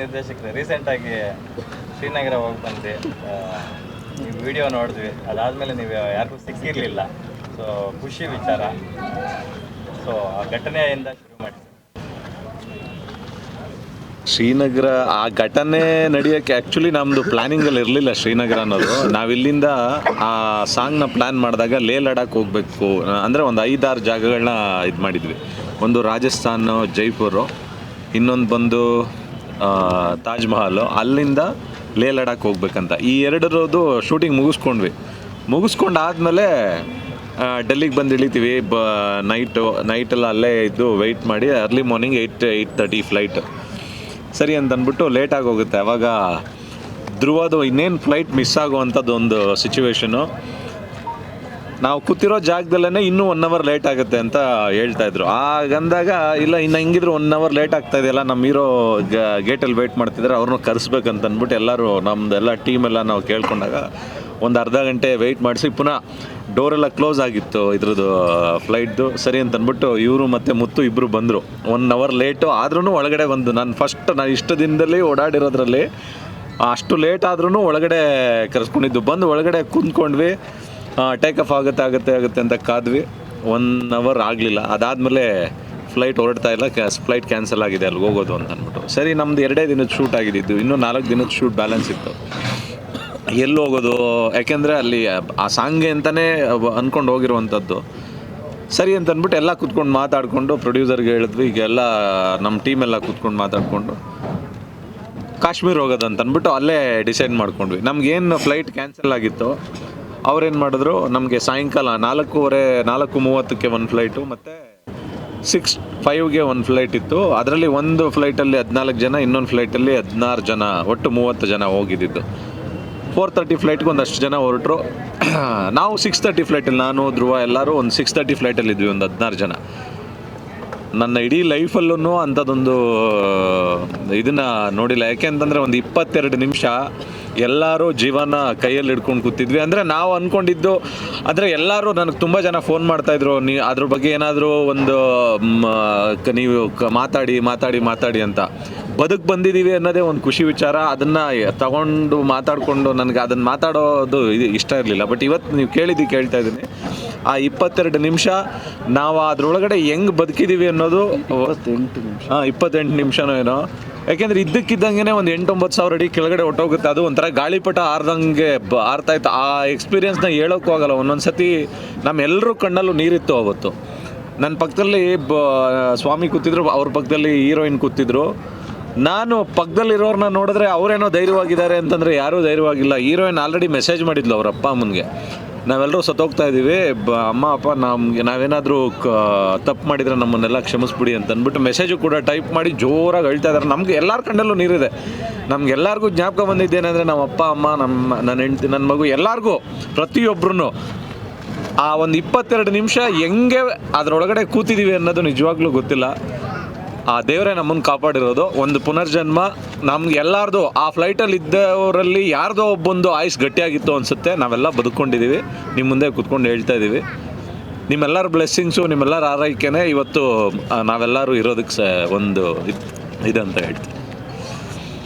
ನಿರ್ದೇಶಕರು ರೀಸೆಂಟಾಗಿ ಶ್ರೀನಗರ ಹೋಗಿ ಬಂದ್ವಿ. ನೀವು ವಿಡಿಯೋ ನೋಡಿದ್ವಿ. ಅದಾದಮೇಲೆ ನೀವು ಯಾರಿಗೂ ಸಿಕ್ಕಿರಲಿಲ್ಲ. ಸೊ ಖುಷಿ ವಿಚಾರ. ಸೊ ಆ ಘಟನೆಯಿಂದ ಶುರು ಮಾಡಿ. ಶ್ರೀನಗರ, ಆ ಘಟನೆ ನಡೆಯೋಕ್ಕೆ ಆ್ಯಕ್ಚುಲಿ ನಮ್ಮದು ಪ್ಲ್ಯಾನಿಂಗಲ್ಲಿ ಇರಲಿಲ್ಲ ಶ್ರೀನಗರ ಅನ್ನೋದು. ನಾವಿಲ್ಲಿಂದ ಆ ಸಾಂಗ್ನ ಪ್ಲ್ಯಾನ್ ಮಾಡಿದಾಗ ಲೇ ಲಡಾಖ್ ಹೋಗಬೇಕು. ಅಂದರೆ ಒಂದು ಐದಾರು ಜಾಗಗಳನ್ನ ಇದು ಮಾಡಿದ್ವಿ. ಒಂದು ರಾಜಸ್ಥಾನ, ಜೈಪುರು. ಇನ್ನೊಂದು ಬಂದು ತಾಜ್ ಮಹಲ್, ಅಲ್ಲಿಂದ ಲೇ ಲಡಾಖ್ ಹೋಗ್ಬೇಕಂತ. ಈ ಎರಡರದು ಶೂಟಿಂಗ್ ಮುಗಿಸ್ಕೊಂಡ್ವಿ. ಮುಗಿಸ್ಕೊಂಡಾದ್ಮೇಲೆ ಡೆಲ್ಲಿಗೆ ಬಂದು ಇಳಿತೀವಿ. ಬ ನೈಟು ನೈಟೆಲ್ಲ ಅಲ್ಲೇ ಇದ್ದು ವೆಯ್ಟ್ ಮಾಡಿ early morning eight eight thirty flight ಸರಿ ಅಂತ ಅಂದ್ಬಿಟ್ಟು ಲೇಟಾಗಿ ಹೋಗುತ್ತೆ. ಅವಾಗ ಧ್ರುವದು ಇನ್ನೇನು ಫ್ಲೈಟ್ ಮಿಸ್ ಆಗುವಂಥದ್ದು ಒಂದು ಸಿಚುವೇಶನು ನಾವು ಕೂತಿರೋ ಜಾಗದಲ್ಲೇ ಇನ್ನೂ ಒನ್ ಅವರ್ ಲೇಟ್ ಆಗುತ್ತೆ ಅಂತ ಹೇಳ್ತಾ ಇದ್ರು. ಆಗಂದಾಗ ಇಲ್ಲ, ಇನ್ನು ಹೆಂಗಿದ್ರು ಒನ್ ಅವರ್ ಲೇಟ್ ಆಗ್ತಾ ಇದೆಯಲ್ಲ ನಮ್ಮ ಹೀರೋ ಗೇಟಲ್ಲಿ ವೇಟ್ ಮಾಡ್ತಿದ್ರೆ ಅವ್ರನ್ನ ಕರೆಸ್ಬೇಕಂತ ಅಂದ್ಬಿಟ್ಟು ಎಲ್ಲರೂ ನಮ್ಮದೆಲ್ಲ ಟೀಮೆಲ್ಲ ನಾವು ಕೇಳ್ಕೊಂಡಾಗ ಒಂದು ಅರ್ಧ ಗಂಟೆ ವೆಯ್ಟ್ ಮಾಡಿಸಿ ಪುನಃ ಡೋರೆಲ್ಲ ಕ್ಲೋಸ್ ಆಗಿತ್ತು ಇದ್ರದ್ದು ಫ್ಲೈಟ್ದು ಸರಿ ಅಂತ ಅಂದ್ಬಿಟ್ಟು ಇವರು ಮತ್ತು ಮುತ್ತು ಇಬ್ಬರು ಬಂದರು. ಒನ್ ಅವರ್ ಲೇಟು ಆದ್ರೂ ಒಳಗಡೆ ಬಂದು, ನಾನು ಫಸ್ಟ್ ನಾನು ಇಷ್ಟು ದಿನದಲ್ಲಿ ಓಡಾಡಿರೋದ್ರಲ್ಲಿ ಅಷ್ಟು ಲೇಟ್ ಆದ್ರೂ ಒಳಗಡೆ ಕರೆಸ್ಕೊಂಡಿದ್ದು. ಬಂದು ಒಳಗಡೆ ಕುಂತ್ಕೊಂಡ್ವಿ. ಟೇಕ್ ಆಫ್ ಆಗುತ್ತೆ ಆಗುತ್ತೆ ಆಗುತ್ತೆ ಅಂತ ಕಾದ್ವಿ. ಒನ್ ಅವರ್ ಆಗಲಿಲ್ಲ. ಅದಾದಮೇಲೆ ಫ್ಲೈಟ್ ಹೊರಡ್ತಾ ಇಲ್ಲ ಫ್ಲೈಟ್ ಕ್ಯಾನ್ಸಲ್ ಆಗಿದೆ ಅಲ್ಲಿ ಹೋಗೋದು ಅಂತ ಅಂದ್ಬಿಟ್ಟು. ಸರಿ, ನಮ್ದು ಎರಡೇ ದಿನದ ಶೂಟ್ ಆಗಿದ್ದು, ಇನ್ನೂ ನಾಲ್ಕು ದಿನದ ಶೂಟ್ ಬ್ಯಾಲೆನ್ಸ್ ಇತ್ತು. ಎಲ್ಲಿ ಹೋಗೋದು? ಯಾಕೆಂದರೆ ಅಲ್ಲಿ ಆ ಸಾಂಗ್ಗೆ ಅಂತಲೇ ಅಂದ್ಕೊಂಡು ಹೋಗಿರುವಂಥದ್ದು. ಸರಿ ಅಂತ ಅಂದ್ಬಿಟ್ಟು ಎಲ್ಲ ಕೂತ್ಕೊಂಡು ಮಾತಾಡಿಕೊಂಡು ಪ್ರೊಡ್ಯೂಸರ್ಗೆ ಹೇಳಿದ್ವಿ ಈಗ ಎಲ್ಲ ನಮ್ಮ ಟೀಮೆಲ್ಲ ಕೂತ್ಕೊಂಡು ಮಾತಾಡಿಕೊಂಡು. ಕಾಶ್ಮೀರ್ ಹೋಗೋದು ಅಂತ ಅಂದ್ಬಿಟ್ಟು ಅಲ್ಲೇ ಡಿಸೈಡ್ ಮಾಡ್ಕೊಂಡ್ವಿ. ನಮ್ಗೇನು ಫ್ಲೈಟ್ ಕ್ಯಾನ್ಸಲ್ ಆಗಿತ್ತು ಅವ್ರೇನು ಮಾಡಿದ್ರು? ನಮಗೆ ಸಾಯಂಕಾಲ ನಾಲ್ಕೂವರೆ, ನಾಲ್ಕು ಮೂವತ್ತಕ್ಕೆ ಒಂದು ಫ್ಲೈಟು ಮತ್ತು ಸಿಕ್ಸ್ ಫೈವ್ಗೆ ಒಂದು ಫ್ಲೈಟ್ ಇತ್ತು. ಅದರಲ್ಲಿ ಒಂದು ಫ್ಲೈಟಲ್ಲಿ ಹದಿನಾಲ್ಕು ಜನ, ಇನ್ನೊಂದು ಫ್ಲೈಟಲ್ಲಿ ಹದಿನಾರು ಜನ, ಒಟ್ಟು ಮೂವತ್ತು ಜನ ಹೋಗಿದ್ದಿದ್ದು. ಫೋರ್ ತರ್ಟಿ ಫ್ಲೈಟ್ಗೆ ಒಂದಷ್ಟು ಜನ ಹೊರಟರು. ನಾವು ಸಿಕ್ಸ್ ತರ್ಟಿ ಫ್ಲೈಟಲ್ಲಿ ನಾನು, ಧ್ರುವ, ಎಲ್ಲರೂ ಒಂದು ಸಿಕ್ಸ್ ತರ್ಟಿ ಫ್ಲೈಟಲ್ಲಿ ಇದ್ವಿ, ಒಂದು ಹದಿನಾರು ಜನ. ನನ್ನ ಇಡೀ ಲೈಫಲ್ಲೂ ಅಂಥದ್ದೊಂದು, ಇದನ್ನು ನೋಡಿಲ್ಲ. ಯಾಕೆ ಅಂತಂದರೆ ಒಂದು ಇಪ್ಪತ್ತೆರಡು ನಿಮಿಷ ಎಲ್ಲರೂ ಜೀವನ ಕೈಯಲ್ಲಿ ಹಿಡ್ಕೊಂಡು ಕೂತಿದ್ವಿ. ಅಂದರೆ ನಾವು ಅಂದ್ಕೊಂಡಿದ್ದು ಅಂದರೆ ಎಲ್ಲರೂ ನನಗೆ ತುಂಬ ಜನ ಫೋನ್ ಮಾಡ್ತಾಯಿದ್ರು ನೀ, ಅದ್ರ ಬಗ್ಗೆ ಏನಾದರೂ ಒಂದು ನೀವು ಮಾತಾಡಿ ಮಾತಾಡಿ ಮಾತಾಡಿ ಅಂತ. ಬದುಕು ಬಂದಿದ್ದೀವಿ ಅನ್ನೋದೇ ಒಂದು ಖುಷಿ ವಿಚಾರ. ಅದನ್ನು ತಗೊಂಡು ಮಾತಾಡಿಕೊಂಡು ನನಗೆ ಅದನ್ನು ಮಾತಾಡೋದು ಇದು ಇಷ್ಟ ಇರಲಿಲ್ಲ. ಬಟ್ ಇವತ್ತು ನೀವು ಕೇಳಿದ್ದು ಕೇಳ್ತಾ ಇದ್ದೀನಿ. ಆ ಇಪ್ಪತ್ತೆರಡು ನಿಮಿಷ ನಾವು ಅದರೊಳಗಡೆ ಹೆಂಗ್ ಬದುಕಿದ್ದೀವಿ ಅನ್ನೋದು ಹಾಂ ಇಪ್ಪತ್ತೆಂಟು ನಿಮಿಷನೋ ಏನೋ. ಯಾಕೆಂದ್ರೆ ಇದ್ದಕ್ಕಿದ್ದಂಗೆ ಒಂದು ಎಂಟೊಂಬತ್ತು ಸಾವಿರ ಅಡಿ ಕೆಳಗಡೆ ಹೊಟ್ಟೋಗುತ್ತೆ ಅದು ಒಂಥರ ಗಾಳಿಪಟ ಆರ್ದಂಗೆ ಬ ಆರ್ತಾ ಇತ್ತು. ಆ ಎಕ್ಸ್ಪೀರಿಯನ್ಸ್ನ ಹೇಳೋಕ್ಕೂ ಆಗಲ್ಲ. ಒಂದೊಂದು ಸತಿ ನಮ್ಮೆಲ್ಲರೂ ಕಣ್ಣಲ್ಲೂ ನೀರಿತ್ತು ಅವತ್ತು. ನನ್ನ ಪಕ್ಕದಲ್ಲಿ ಬ ಸ್ವಾಮಿ ಕೂತಿದ್ರು ಅವ್ರ ಪಕ್ಕದಲ್ಲಿ ಹೀರೋಯಿನ್ ಕೂತಿದ್ರು. ನಾನು ಪಕ್ಕದಲ್ಲಿರೋರ್ನ ನೋಡಿದ್ರೆ ಅವರೇನೋ ಧೈರ್ಯವಾಗಿದ್ದಾರೆ ಅಂತಂದರೆ ಯಾರೂ ಧೈರ್ಯವಾಗಿಲ್ಲ. ಹೀರೋಯಿನ್ ಆಲ್ರೆಡಿ ಮೆಸೇಜ್ ಮಾಡಿದ್ಲು ಅವ್ರ ಅಪ್ಪ ಅಮ್ಮನಿಗೆ. ನಾವೆಲ್ಲರೂ ಸತ್ತೋಗ್ತಾ ಇದ್ದೀವಿ ಬ, ಅಮ್ಮ, ಅಪ್ಪ, ನಮ್ಗೆ ನಾವೇನಾದರೂ ತಪ್ಪು ಮಾಡಿದರೆ ನಮ್ಮನ್ನೆಲ್ಲ ಕ್ಷಮಿಸ್ಬಿಡಿ ಅಂತ ಅಂದ್ಬಿಟ್ಟು ಮೆಸೇಜು ಕೂಡ ಟೈಪ್ ಮಾಡಿ ಜೋರಾಗಿ ಹೇಳ್ತಾ ಇದ್ದಾರೆ ನಮ್ಗೆ ಎಲ್ಲರ ಕಣ್ಣಲ್ಲೂ ನೀರಿದೆ. ನಮ್ಗೆಲ್ಲರಿಗೂ ಜ್ಞಾಪಕ ಬಂದಿದ್ದೇನೆಂದರೆ ನಮ್ಮ ಅಪ್ಪ, ಅಮ್ಮ, ನಮ್ಮ, ನನ್ನ ಹೆಂಡತಿ, ನನ್ನ ಮಗು ಎಲ್ಲರಿಗೂ ಪ್ರತಿಯೊಬ್ಬರೂ ಆ ಒಂದು ಇಪ್ಪತ್ತೆರಡು ನಿಮಿಷ ಹೆಂಗೆ ಅದರೊಳಗಡೆ ಕೂತಿದ್ದೀವಿ ಅನ್ನೋದು ನಿಜವಾಗ್ಲೂ ಗೊತ್ತಿಲ್ಲ. ಆ ದೇವರೇ ನಮ್ಮನ್ನು ಕಾಪಾಡಿರೋದು. ಒಂದು ಪುನರ್ಜನ್ಮ. ನಮ್ಗೆ ಎಲ್ಲಾರ್ದು, ಆ ಫ್ಲೈಟಲ್ಲಿ ಇದ್ದವರಲ್ಲಿ ಯಾರ್ದೋ ಒಬ್ಬೊಂದು ಆಯುಸ್ ಗಟ್ಟಿಯಾಗಿತ್ತು ಅನಿಸುತ್ತೆ. ನಾವೆಲ್ಲ ಬದುಕೊಂಡಿದ್ದೀವಿ ನಿಮ್ಮ ಮುಂದೆ ಕುತ್ಕೊಂಡು ಹೇಳ್ತಾ ಇದ್ದೀವಿ ನಿಮ್ಮೆಲ್ಲರ ಬ್ಲೆಸ್ಸಿಂಗ್ಸು ನಿಮ್ಮೆಲ್ಲರ ಆರೈಕೆನೇ ಇವತ್ತು ನಾವೆಲ್ಲರೂ ಇರೋದಕ್ಕೆ ಸ ಒಂದು ಇದು ಅಂತ ಹೇಳ್ತೀನಿ.